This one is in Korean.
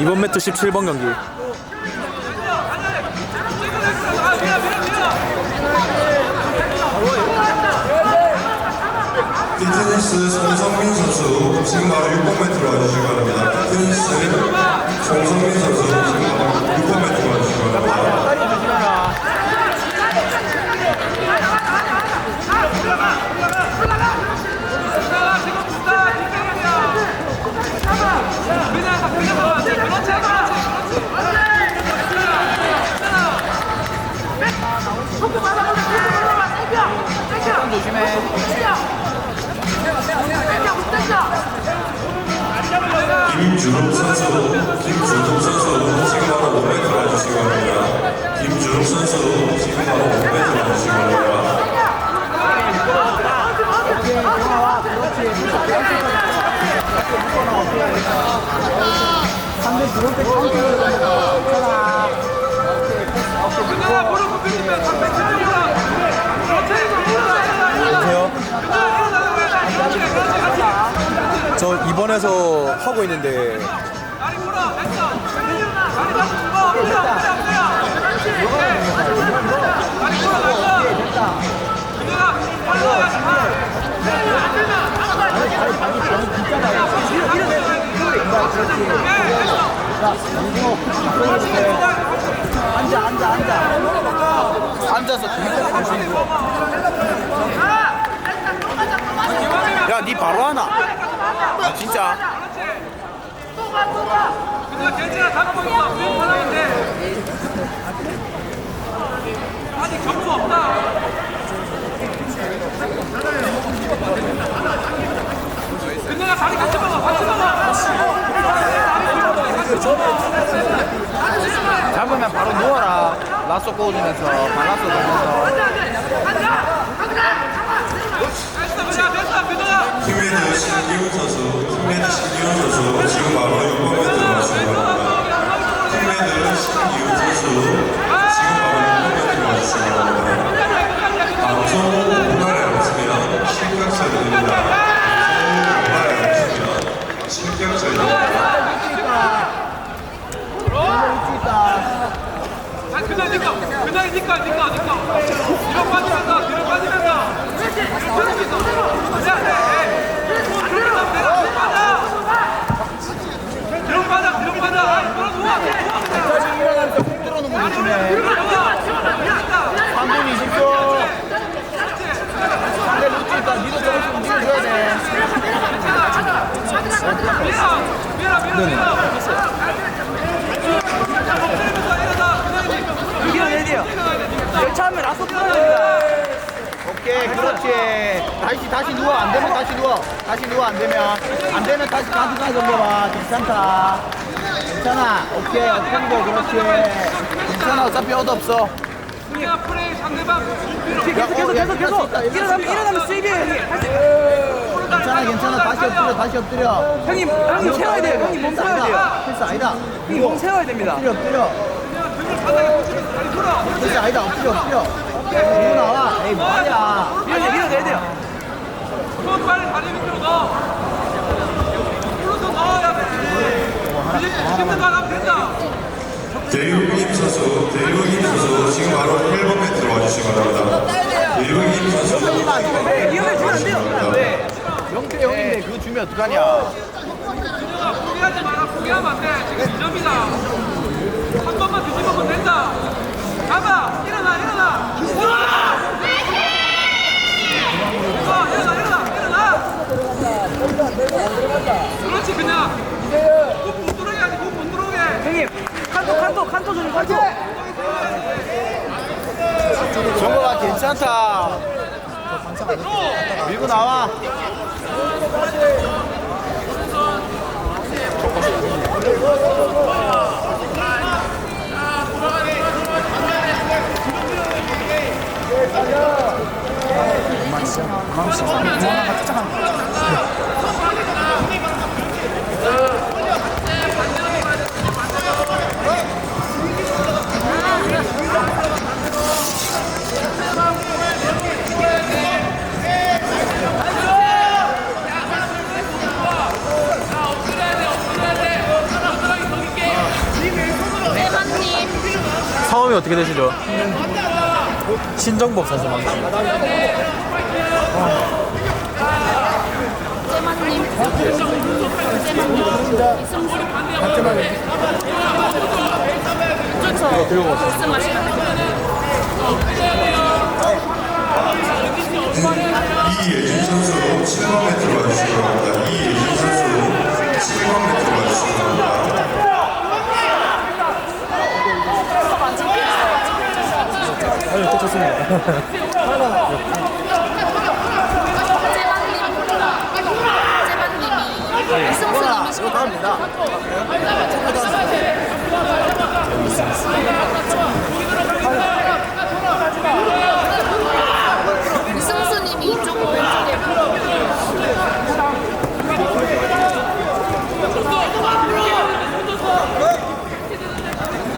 이번 매트 17번 경기. 피트니스 손성민 선수 지금 바로 600m로 와주시기 바랍니다. 피트니스 손성민 선수 지금 바로 600m로 와주시기 바랍니다. 김주름 선수, 김주름 선수 지금 바로 500m 와주시기 바랍니다. 김주름 선수 지금 바로 500m 와주시기 바랍니다. 안녕하세요. 저 이번에서 하고 있는데. 앉아서. 야 니 바로 하나 아 진짜. 그거 괜찮아 잡고 있어 우리 편하는데 아직 점수 없다 근데가 다리 같이 먹어 같이 먹어 잡으면 바로 누워라. 라쏘 꽂으면서 발라쏘 넣으면서. 그냥 됐어 그거야 팀메드 신기훈 선수, 팀메드 신기훈 선수 지금 바로 600m로 와주시기 바랍니다. 팀메드 신기훈 선수 지금 바로 600m로 와주시기 바랍니다. 방송 문화를 알았으면 실격설입니다. 방송 문화를 알았으면 실격설입니다. 아 그날 니꺼 뒤로 빠지면서 뒤로 빠지면서 뒤로 빠지면서 야해 뒤로 빠져 뒤로 빠져 뒤로 빠져 아 이거 누워 다시 일어나면서 훅 들어오는 거 조심해 뒤로 누워 3분 20초 상대 루트 있다 니도 조금씩 움직여줘야 돼 열차하면 됩니다 오케이 그렇지. 다시 누워. 안 되면 다시 누워. 다시 누워. 안 되면 안 되면 다시 가슴까지 올려봐. 괜찮다 괜찮아. 오케이 엎고 그렇지. 괜찮아. 어차피 얻어 없어. 그냥 프레이 상대방 뒤로 계속 계속 계속. 계속 일어나면 일어나면 형님 괜찮아 괜찮아. 다시 엎드려 다시 엎드려. 형님, 형님 세워야 돼요. 형님 몸 세워야 돼요. 패스 아니다. 형님 몸 세워야 됩니다. 엎드려 엎드려. 패스 아니다. 엎드려 엎드려. 이거 나와. 에이 뭐하냐. 밀어, 밀어내야 돼요. 손 빨리 다리 밑으로 넣어 불러서 넣어야 돼 힘든 거 하면 된다 대육임 선수, 대육임 선수 지금 바로 1번 매트로 와주시기 바랍니다. 대육임 선수 위험해 주면 안 돼요. 네. 영태 형인데 그거 주면 어떡하냐 포기하지 마라 포기하면 안 돼 지금 2점이다 한 번만 뒤집으면 된다 가봐 일어나 일어나 일어나 어, 일어나 일어나 일어나 칸토 칸토. 조심 칸토 정보가 괜찮다. 밀고 나와. 성함이 어떻게 되시죠? 신정복 선수 맞나? 째만님. 째만님. 이승수. 좋죠. 들고 왔어. 말씀하시면 이예진 선수 7번에 들어와 주시기 바랍니다. 이예진 제반님이 에스모스 넘으시고 다릅니다.